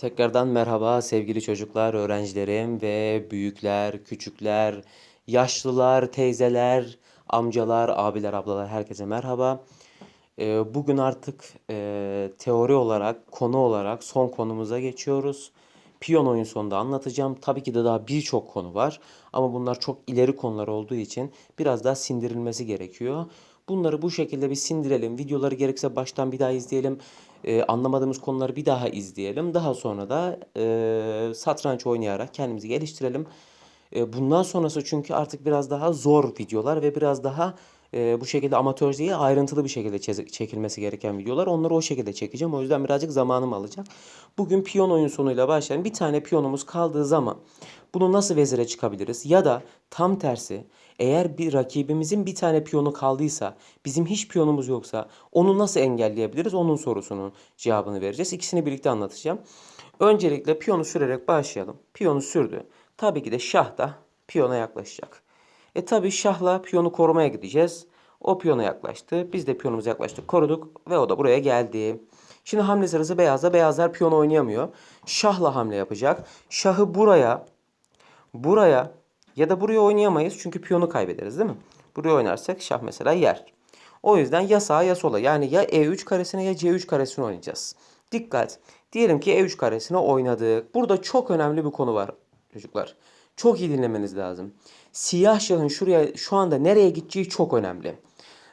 Tekrardan merhaba sevgili çocuklar, öğrencilerim ve büyükler, küçükler, yaşlılar, teyzeler, amcalar, abiler, ablalar herkese merhaba. Ee, Bugün artık e, teori olarak, konu olarak son konumuza geçiyoruz. Piyon oyun sonunda anlatacağım. Tabii ki de daha birçok konu var ama bunlar çok ileri konular olduğu için biraz daha sindirilmesi gerekiyor. Bunları bu şekilde bir sindirelim. Videoları gerekirse baştan bir daha izleyelim. Ee, anlamadığımız konuları bir daha izleyelim. Daha sonra da e, satranç oynayarak kendimizi geliştirelim. E, bundan sonrası çünkü artık biraz daha zor videolar ve biraz daha e, bu şekilde amatör değil ayrıntılı bir şekilde çe- çekilmesi gereken videolar. Onları o şekilde çekeceğim. O yüzden birazcık zamanım alacak. Bugün piyon oyun sonuyla başlayalım. Bir tane piyonumuz kaldığı zaman bunu nasıl vezire çıkabiliriz? Ya da tam tersi eğer bir rakibimizin bir tane piyonu kaldıysa, bizim hiç piyonumuz yoksa onu nasıl engelleyebiliriz? Onun sorusunun cevabını vereceğiz. İkisini birlikte anlatacağım. Öncelikle piyonu sürerek başlayalım. Piyonu sürdü. Tabii ki de şah da piyona yaklaşacak. E tabii şahla piyonu korumaya gideceğiz. O piyona yaklaştı. Biz de piyonumuza yaklaştık, koruduk ve o da buraya geldi. Şimdi hamle sırası beyazda. Beyazlar piyon oynayamıyor. Şahla hamle yapacak. Şahı buraya, buraya ya da buraya oynayamayız çünkü piyonu kaybederiz değil mi? Buraya oynarsak şah mesela yer. O yüzden ya sağa ya sola yani ya E3 karesine ya C3 karesine oynayacağız. Dikkat. Diyelim ki E3 karesine oynadık. Burada çok önemli bir konu var çocuklar. Çok iyi dinlemeniz lazım. Siyah şahın şuraya şu anda nereye gideceği çok önemli.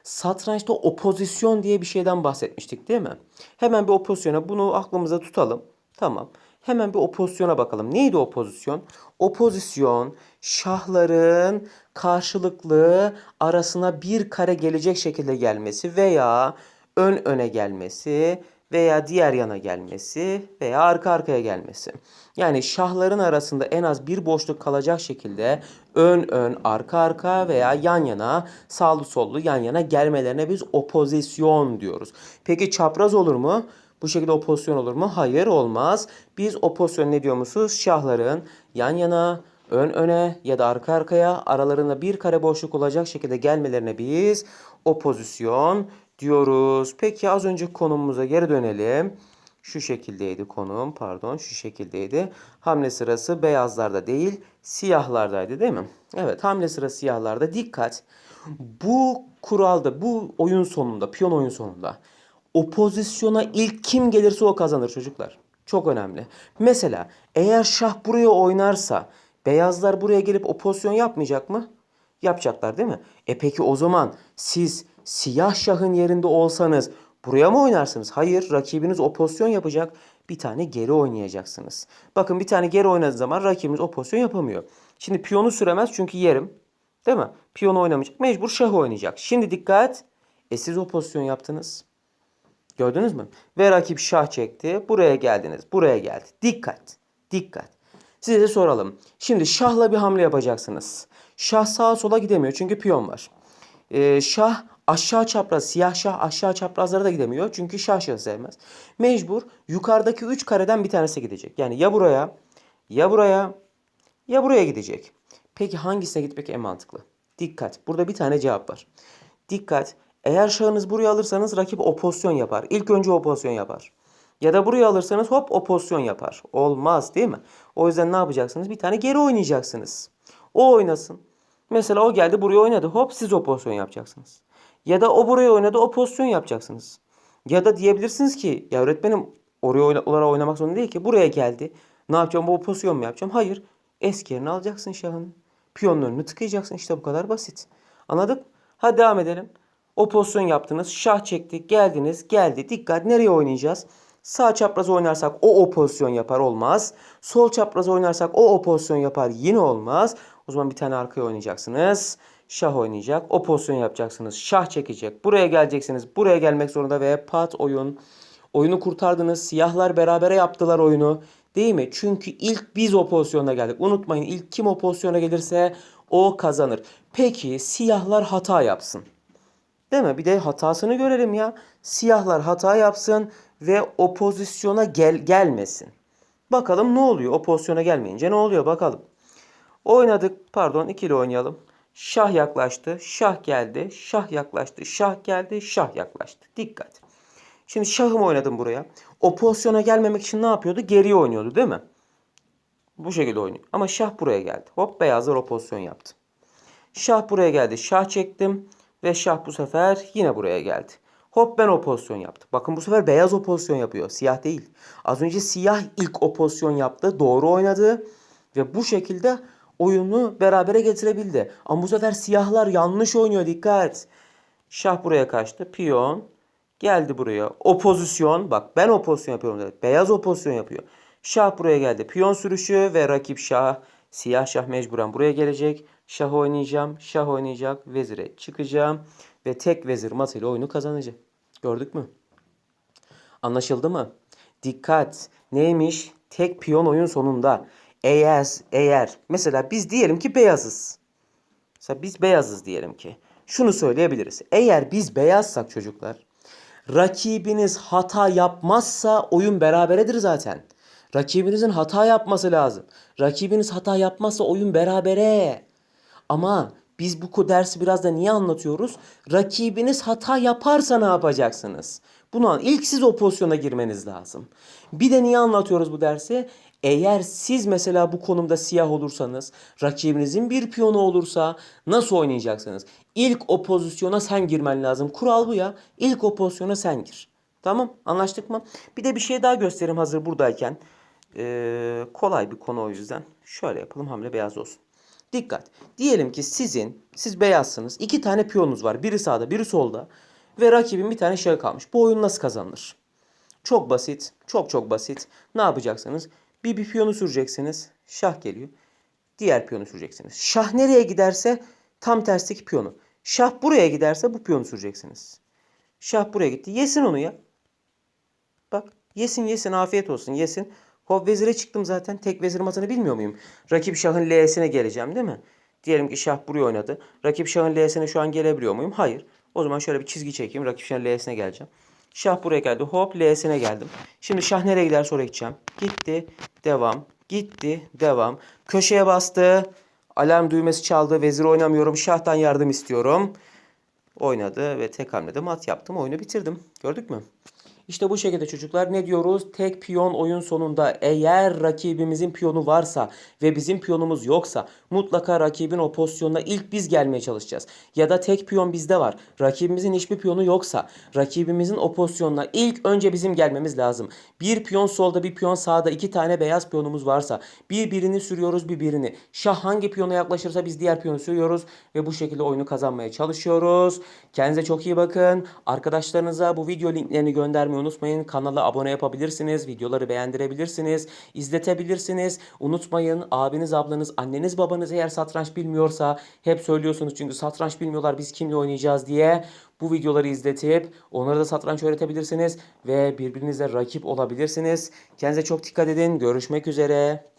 Satrançta opozisyon diye bir şeyden bahsetmiştik değil mi? Hemen bir opozisyona bunu aklımıza tutalım. Tamam. Hemen bir opozisyona bakalım. Neydi o pozisyon? O pozisyon şahların karşılıklı arasına bir kare gelecek şekilde gelmesi veya ön öne gelmesi veya diğer yana gelmesi veya arka arkaya gelmesi. Yani şahların arasında en az bir boşluk kalacak şekilde ön ön, arka arka veya yan yana, sağlı sollu yan yana gelmelerine biz opozisyon diyoruz. Peki çapraz olur mu? Bu şekilde opozisyon olur mu? Hayır olmaz. Biz opozisyon ne diyormuşuz? Şahların yan yana, ön öne ya da arka arkaya aralarında bir kare boşluk olacak şekilde gelmelerine biz opozisyon diyoruz. Peki az önce konumumuza geri dönelim. Şu şekildeydi konum pardon şu şekildeydi. Hamle sırası beyazlarda değil siyahlardaydı değil mi? Evet hamle sırası siyahlarda dikkat. Bu kuralda bu oyun sonunda piyon oyun sonunda o pozisyona ilk kim gelirse o kazanır çocuklar. Çok önemli. Mesela eğer şah buraya oynarsa beyazlar buraya gelip o pozisyon yapmayacak mı? Yapacaklar değil mi? E peki o zaman siz siyah şahın yerinde olsanız buraya mı oynarsınız? Hayır, rakibiniz o pozisyon yapacak. Bir tane geri oynayacaksınız. Bakın bir tane geri oynadığı zaman rakibimiz o pozisyon yapamıyor. Şimdi piyonu süremez çünkü yerim. Değil mi? Piyonu oynamayacak. Mecbur şah oynayacak. Şimdi dikkat. E siz o pozisyon yaptınız. Gördünüz mü? Ve rakip şah çekti. Buraya geldiniz. Buraya geldi. Dikkat. Dikkat. Size de soralım. Şimdi şahla bir hamle yapacaksınız. Şah sağa sola gidemiyor çünkü piyon var. Ee, şah aşağı çapraz, siyah şah aşağı çaprazlara da gidemiyor. Çünkü şah şahı sevmez. Mecbur yukarıdaki 3 kareden bir tanesi gidecek. Yani ya buraya, ya buraya, ya buraya gidecek. Peki hangisine gitmek en mantıklı? Dikkat. Burada bir tane cevap var. Dikkat. Eğer şahınız buraya alırsanız rakip o pozisyon yapar. İlk önce o pozisyon yapar. Ya da buraya alırsanız hop o pozisyon yapar. Olmaz değil mi? O yüzden ne yapacaksınız? Bir tane geri oynayacaksınız. O oynasın. Mesela o geldi buraya oynadı. Hop siz o pozisyon yapacaksınız. Ya da o buraya oynadı o pozisyon yapacaksınız. Ya da diyebilirsiniz ki ya öğretmenim oraya oyna, oynamak zorunda değil ki. Buraya geldi. Ne yapacağım? Bu pozisyon mu yapacağım? Hayır. Eski yerini alacaksın şahını. Piyonun önünü tıkayacaksın. İşte bu kadar basit. Anladık? Hadi devam edelim. O pozisyon yaptınız. Şah çekti. Geldiniz. Geldi. Dikkat. Nereye oynayacağız? Sağ çapraz oynarsak o o pozisyon yapar olmaz. Sol çapraz oynarsak o o pozisyon yapar yine olmaz. O zaman bir tane arkaya oynayacaksınız. Şah oynayacak. O pozisyon yapacaksınız. Şah çekecek. Buraya geleceksiniz. Buraya gelmek zorunda ve pat oyun. Oyunu kurtardınız. Siyahlar berabere yaptılar oyunu. Değil mi? Çünkü ilk biz o pozisyona geldik. Unutmayın ilk kim o pozisyona gelirse o kazanır. Peki siyahlar hata yapsın. Değil mi? Bir de hatasını görelim ya. Siyahlar hata yapsın ve o pozisyona gel gelmesin. Bakalım ne oluyor? O pozisyona gelmeyince ne oluyor bakalım. Oynadık. Pardon ikili oynayalım. Şah yaklaştı. Şah geldi. Şah yaklaştı. Şah geldi. Şah yaklaştı. Dikkat. Şimdi şahımı oynadım buraya. O pozisyona gelmemek için ne yapıyordu? Geriye oynuyordu değil mi? Bu şekilde oynuyor. Ama şah buraya geldi. Hop beyazlar o pozisyon yaptı. Şah buraya geldi. Şah çektim. Ve şah bu sefer yine buraya geldi. Hop ben o pozisyon yaptım. Bakın bu sefer beyaz o pozisyon yapıyor. Siyah değil. Az önce siyah ilk o pozisyon yaptı. Doğru oynadı. Ve bu şekilde oyunu berabere getirebildi. Ama bu sefer siyahlar yanlış oynuyor. Dikkat. Şah buraya kaçtı. Piyon. Geldi buraya. O pozisyon. Bak ben o pozisyon yapıyorum dedi. Beyaz o pozisyon yapıyor. Şah buraya geldi. Piyon sürüşü ve rakip şah. Siyah şah mecburen buraya gelecek. Şah oynayacağım. Şah oynayacak. Vezire çıkacağım. Ve tek vezir matıyla oyunu kazanacak. Gördük mü? Anlaşıldı mı? Dikkat. Neymiş? Tek piyon oyun sonunda. Eğer, eğer. Mesela biz diyelim ki beyazız. Mesela biz beyazız diyelim ki. Şunu söyleyebiliriz. Eğer biz beyazsak çocuklar, rakibiniz hata yapmazsa oyun beraberedir zaten. Rakibinizin hata yapması lazım. Rakibiniz hata yapmazsa oyun berabere. Ama biz bu dersi biraz da niye anlatıyoruz? Rakibiniz hata yaparsa ne yapacaksınız? Bunu ilk siz o pozisyona girmeniz lazım. Bir de niye anlatıyoruz bu dersi? Eğer siz mesela bu konumda siyah olursanız, rakibinizin bir piyonu olursa nasıl oynayacaksınız? İlk o pozisyona sen girmen lazım. Kural bu ya. İlk o pozisyona sen gir. Tamam anlaştık mı? Bir de bir şey daha göstereyim hazır buradayken. Ee, kolay bir konu o yüzden. Şöyle yapalım hamle beyaz olsun. Dikkat. Diyelim ki sizin, siz beyazsınız. iki tane piyonunuz var. Biri sağda, biri solda. Ve rakibin bir tane şahı kalmış. Bu oyun nasıl kazanılır? Çok basit. Çok çok basit. Ne yapacaksınız? Bir, bir piyonu süreceksiniz. Şah geliyor. Diğer piyonu süreceksiniz. Şah nereye giderse tam tersteki piyonu. Şah buraya giderse bu piyonu süreceksiniz. Şah buraya gitti. Yesin onu ya. Bak yesin yesin afiyet olsun yesin. Hop vezire çıktım zaten. Tek vezir matını bilmiyor muyum? Rakip şahın L'sine geleceğim değil mi? Diyelim ki şah buraya oynadı. Rakip şahın L'sine şu an gelebiliyor muyum? Hayır. O zaman şöyle bir çizgi çekeyim. Rakip şahın L'sine geleceğim. Şah buraya geldi. Hop L'sine geldim. Şimdi şah nereye giderse oraya gideceğim. Gitti. Devam. Gitti. Devam. Köşeye bastı. Alarm düğmesi çaldı. Vezir oynamıyorum. Şahtan yardım istiyorum. Oynadı ve tek hamlede mat yaptım. Oyunu bitirdim. Gördük mü? İşte bu şekilde çocuklar ne diyoruz? Tek piyon oyun sonunda eğer rakibimizin piyonu varsa ve bizim piyonumuz yoksa mutlaka rakibin o pozisyonuna ilk biz gelmeye çalışacağız. Ya da tek piyon bizde var. Rakibimizin hiçbir piyonu yoksa rakibimizin o pozisyonuna ilk önce bizim gelmemiz lazım. Bir piyon solda bir piyon sağda iki tane beyaz piyonumuz varsa bir birini sürüyoruz bir birini. Şah hangi piyona yaklaşırsa biz diğer piyonu sürüyoruz ve bu şekilde oyunu kazanmaya çalışıyoruz. Kendinize çok iyi bakın. Arkadaşlarınıza bu video linklerini göndermeyi unutmayın. Kanala abone yapabilirsiniz. Videoları beğendirebilirsiniz. izletebilirsiniz. Unutmayın abiniz, ablanız, anneniz, babanız eğer satranç bilmiyorsa hep söylüyorsunuz çünkü satranç bilmiyorlar biz kimle oynayacağız diye. Bu videoları izletip onlara da satranç öğretebilirsiniz ve birbirinizle rakip olabilirsiniz. Kendinize çok dikkat edin. Görüşmek üzere.